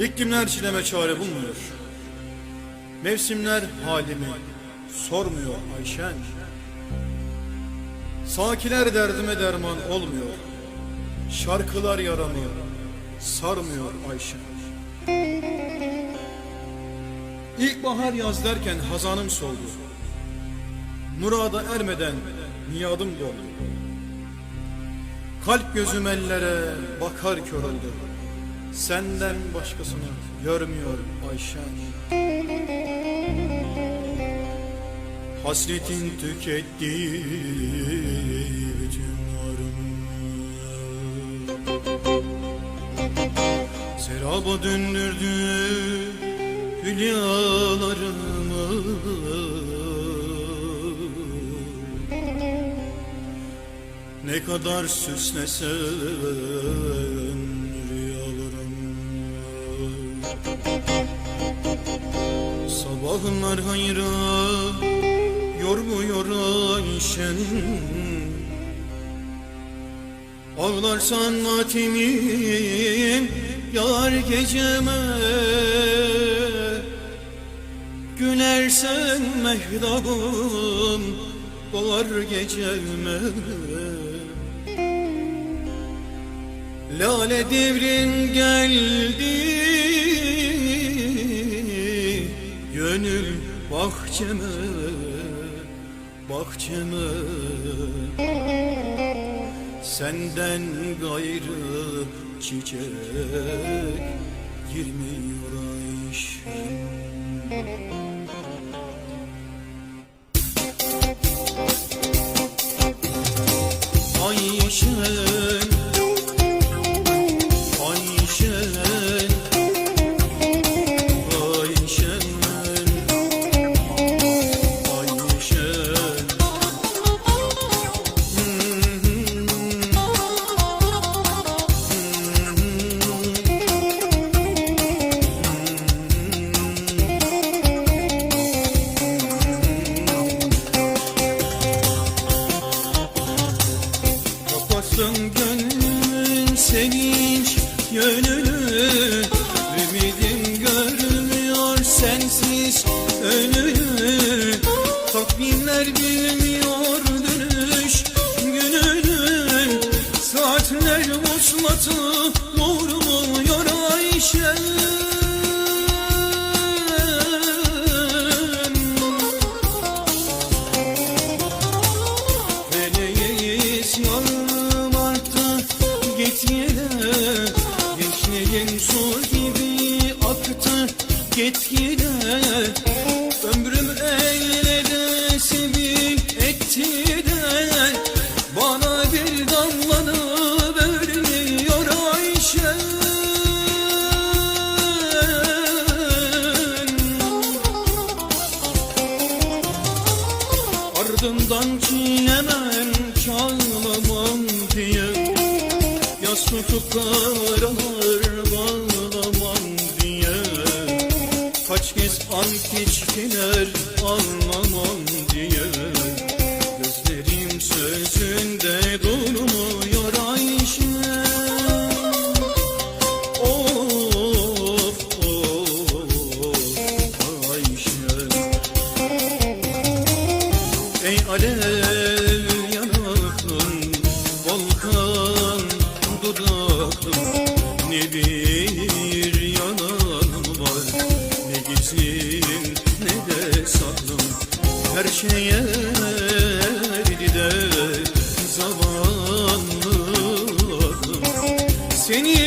İklimler çileme çare bulmuyor. Mevsimler halimi sormuyor Ayşen. Sakiler derdime derman olmuyor. Şarkılar yaramı sarmıyor Ayşen. İlkbahar yaz derken hazanım soldu. Murada ermeden niyadım doldu. Kalp gözüm ellere bakar kör oldu. Senden başkasını görmüyor Ayşen. Hasretin tüketti bütün varımı. Seraba döndürdü hülyalarımı Ne kadar rüyalarım Sabahlar hayra yormuyor Ayşen. Ağlarsan matemim yar geceme. Gülersen mehdabım doğar geceme. Lale devrin geldi Gönül bahçeme Bahçeme. Senden gayrı çiçek Girmiyor Ayşem sensiz önünü Takvimler bilmiyor dönüş gününü Saatler muslatı vurmuyor Feleğiz yanım arttı gitgide. Gençliğin su gibi aktı gitgide Ömrüm eylede sebil etti de. Bana bir damlanı vermiyor Ayşen Ardından çiğnemem çalamam diye Yas tutup karalar Kaç kez an içkiler anlamam diye Gözlerim sözünde durmuyor Ayşe. Of of Ayşe. Ey alev Her şeye de zamanlı Seni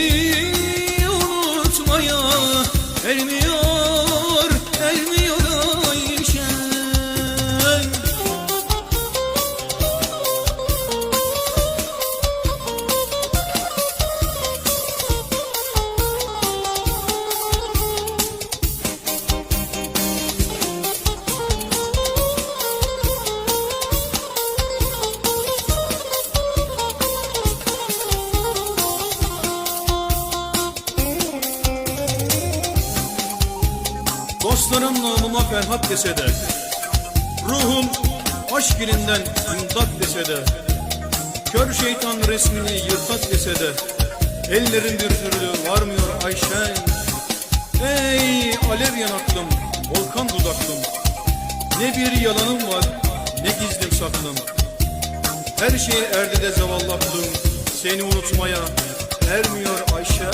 Dostlarım namıma Ferhat dese de Ruhum aşk ilinden imdat dese de Kör şeytan resmini yırtat dese de Ellerin bir türlü varmıyor Ayşen. Ey alev yanaklım, volkan dudaklım Ne bir yalanım var, ne gizlim saklım. Her şey erdi de zavallı aklım Seni unutmaya ermiyor Ayşe